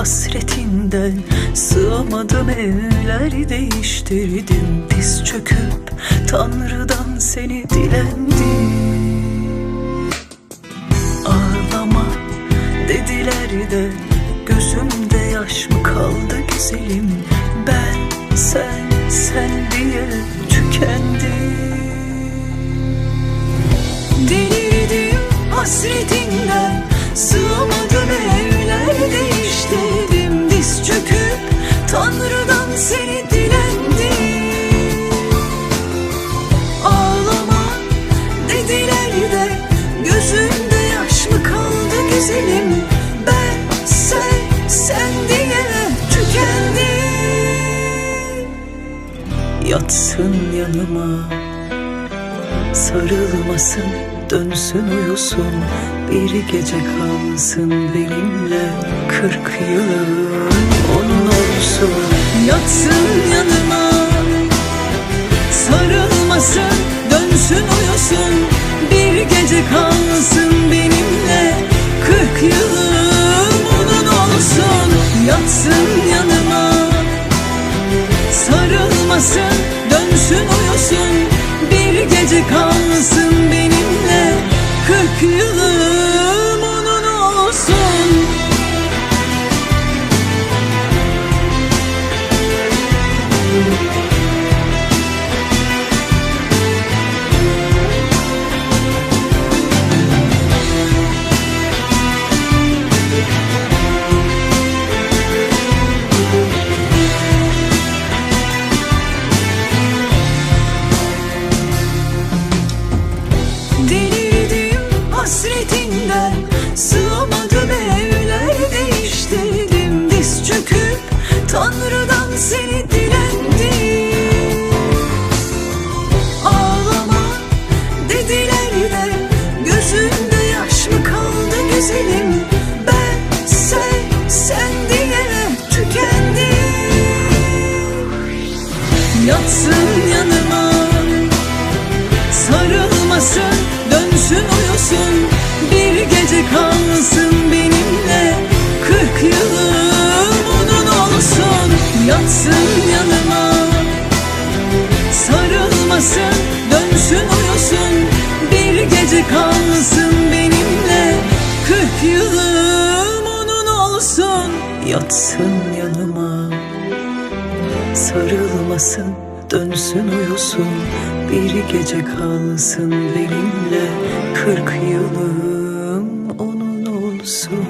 Hasretinden Sığamadım evler değiştirdim. Diz çöküp Tanrı'dan seni dilendim. Ağlama dediler de Gözümde yaş mı kaldı güzelim Ben sen sen diye tükendim. Delirdim hasretinden Sığamadım güzelim Ben sen sen diye tükendim. Yatsın yanıma Sarılmasın, dönsün uyusun. Bir gece kalsın benimle Kırk yılım onun olsun Yatsın yanıma Sarılmasın, dönsün uyusun. Bir gece kalsın benimle Kırk yılım Kırk yılım onun olsun. Yatsın yanıma. Sarılmasın, dönsün uyusun. Bir gece kalsın benimle. Kırk yılım onun olsun